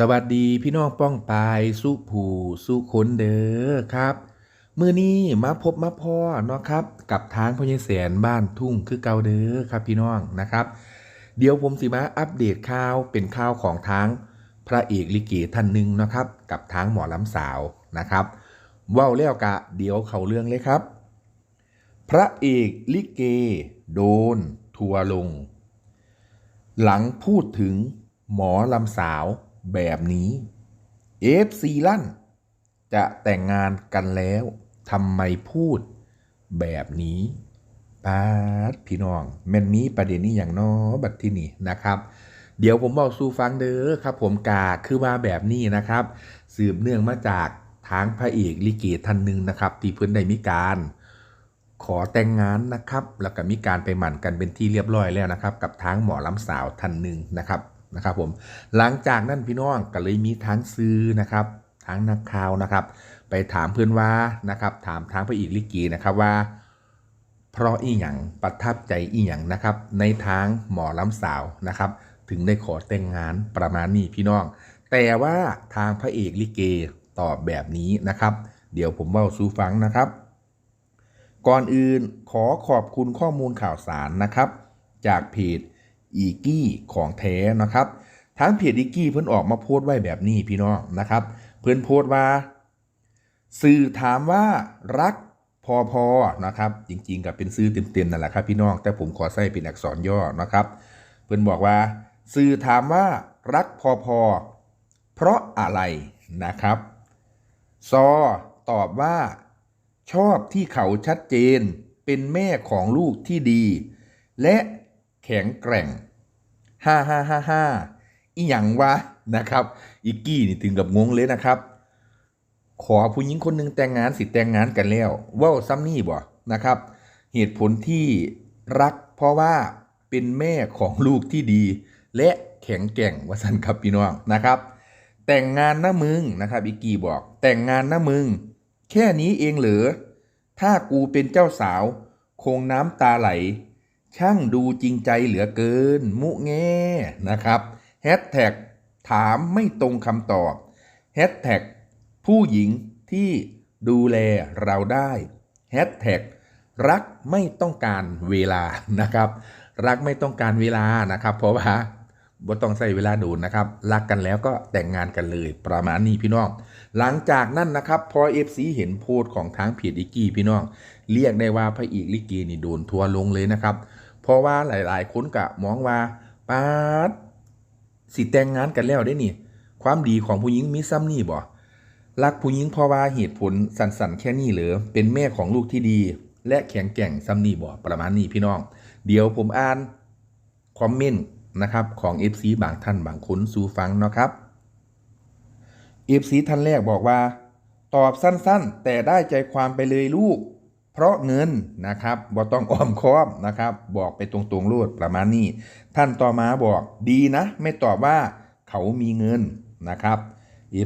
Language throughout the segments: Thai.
สวัสดีพี่น้องป้องปายสุผูสุคนเด้อครับ มือนี้มาพบมาพ่อเนาะครับ กับทางพญแสนบ้านทุ่งคือเก่าเด้อครับพี่น้องนะครับ เดี๋ยวผมสิมาอัปเดตข่าวเป็นข่าวของทางพระเอกลิเกท่านหนึ่งนะครับ กับทางหมอลำสาวนะครับว้าแล้วกะเดี๋ยวเขาเรื่องเลยครับ พระเอกลิเก โดน ทัวลง หลังพูดถึงหมอลำสาว แบบนี้เอฟซีลั่น จะแต่งงานกันแล้วทำไมพูดแบบนี้ปาดพี่น้อง แม่นมีประเด็นนี้อย่างน้อบัดที่นี่นะครับ เดี๋ยวผมบอกสู่ฟังเด้อครับ ผมกาคือว่าแบบนี้นะครับ สืบเนื่องมาจากทางพระเอกลิเกท่านหนึ่งนะครับ ที่เพิ่นได้มีการ ขอแต่งงานนะครับ แล้วก็มีการไปหมั่นกันเป็นที่เรียบร้อยแล้วนะครับ กับทางหมอลำสาวท่านหนึ่งนะครับ นะครับผมหลังจากนั้นพี่น้องก็เลยมีทั้งซื้อนะครับทั้งนักข่าวนะครับ ไปถามเพื่อนว่านะครับ ถามทางพระเอกลิเกีนะครับว่า เพราะอีหยังประทับใจอีหยังนะครับ ในทางหมอลำสาวนะครับ ถึงได้ขอแต่งงานประมาณนี้พี่น้อง แต่ว่าทางพระเอกลิเกตอบแบบนี้นะครับ เดี๋ยวผมเล่าสู่ฟังนะครับ ก่อนอื่นขอขอบคุณข้อมูลข่าวสารนะครับ จากเพจ อีกี้ของแท้นะครับทั้งเพจอีกี้เพิ่นออกมาโพสต์ไว้แบบนี้พี่น้องนะครับ เพิ่นโพสต์ว่า สื่อถามว่ารักพอพอนะครับ จริงๆกับเป็นซื้อเต็มๆนั่นแหละครับพี่น้อง แต่ผมขอใส่เป็นอักษรย่อนะครับ เพิ่นบอกว่า สื่อถามว่ารักพอพอ เพราะอะไรนะครับซอตอบว่า ชอบที่เขาชัดเจนเป็นแม่ของลูกที่ดี และแข็งแกร่ง ฮ่าฮ่าฮ่าฮ่าอีหยังวะนะครับ อีกกี้นี่ถึงกับงงเลยนะครับ ขอผู้หญิงคนหนึ่งแต่งงานสิแต่งงานกันแล้วว่าซ้ำนี่บ่นะครับ เหตุผลที่รักเพราะว่าเป็นแม่ของลูกที่ดี และแข็งแกร่งว่าสันครับพี่น้องนะครับ แต่งงานนะมึงนะครับอีกกี้บอก แต่งงานนะมึง แค่นี้เองเหรอถ้ากูเป็นเจ้าสาว คงน้ำตาไหล ช่างดูจริงใจเหลือเกิน มุแงนะครับแฮชแท็กถามไม่ตรงคำตอบแฮชแท็กผู้หญิงที่ดูแลเราได้แฮชแท็กรักไม่ต้องการเวลานะครับ รักไม่ต้องการเวลานะครับ เพราะว่าบ่ต้องใช้เวลาดูนะครับ รักกันแล้วก็แต่งงานกันเลยประมาณนี้พี่น้อง หลังจากนั้นนะครับ พอเอฟซีเห็นโพสต์ของทางเพจอิกกี้พี่น้อง เรียกได้ว่าพระเอกลิเกนี่โดนทัวร์ลงเลยนะครับ เพราะว่าหลาย ๆ คนกะมองว่าป้าดสิแต่งงานกันแล้วได้นี่ ความดีของผู้หญิงมีซ้ำนี่บ่รักผู้หญิงเพราะว่าเหตุผลสันๆ แค่นี้หรือเป็นแม่ของลูกที่ดี และแข็งแกร่งซ้ำนี่บ่ประมาณนี้พี่น้อง เดี๋ยวผมอ่านคอมเมนต์นะครับของ FC บางท่านบางคนสู่ฟังเนาะครับ FC ท่านแรกบอกว่า ตอบสั้นๆ แต่ได้ใจความไปเลยลูก เพราะเงินนะครับบ่ต้องอ้อมค้อมนะครับ บอกไปตรงๆรูดประมาณนี้ ท่านต่อมาบอกดีนะ ไม่ตอบว่าเขามีเงินนะครับ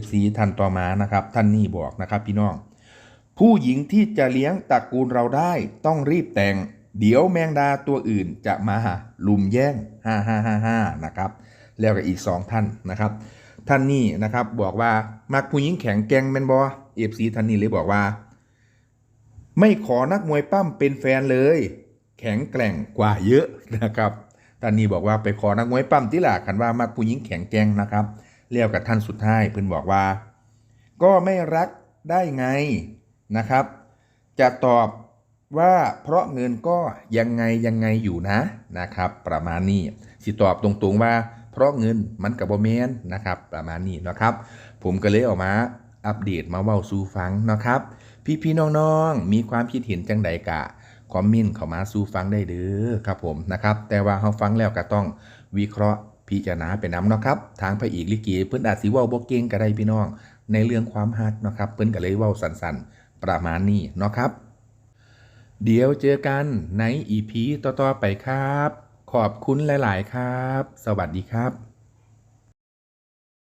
FC ท่านต่อมานะครับ ท่านนี่บอกนะครับพี่น้อง ผู้หญิงที่จะเลี้ยงตระกูลเราได้ต้องรีบแต่ง เดี๋ยวแมงดาตัวอื่นจะมาลุมแย่งฮ่าฮ่าฮ่าฮ่านะครับ แล้วก็อีกสองท่านนะครับ ท่านนี่นะครับบอกว่ามักผู้หญิงแข็งแกร่งแมนบอเอฟซีท่านนี้เลยบอกว่า ไม่ขอนักมวยปั้มเป็นแฟนเลย แข็งแกร่งกว่าเยอะนะครับท่านนี้บอกว่าไปขอนักมวยปั้มที่หล่ะคันว่ามักผู้หญิงแข็งแกร่งนะครับเรียกกับท่านสุดท้ายเพิ่นบอกว่า ก็ไม่รักได้ไงนะครับ จะตอบว่าเพราะเงินก็ยังไงยังไงอยู่นะนะครับ ประมาณนี้สิตอบตรงๆว่า เพราะเงินมันกับโบแมนนะครับ ประมาณนี้นะครับ ผมก็เลยออกมา อัปเดตมาเว้าสู่ฟังนะครับ พี่ๆน้องๆ มีความคิดเห็นจังใดกะคอมเมนต์เข้ามาสู่ฟังได้เด้อครับผมนะครับ แต่ว่าเฮาฟังแล้วก็ต้องวิเคราะห์พิจารณาไปนํเนาะครับ ทางพระเอกลิเกเพิ่นอาจสิเว้าบ่เก่งก็ได้พี่น้อง ในเรื่องความฮักเนาะครับ เพิ่นก็เลยเว้าสั้นๆ ประมาณนี้เนาะครับ เดี๋ยวเจอกันในอีพีต่อๆไปครับ ขอบคุณหลาย ๆ ครับ สวัสดีครับ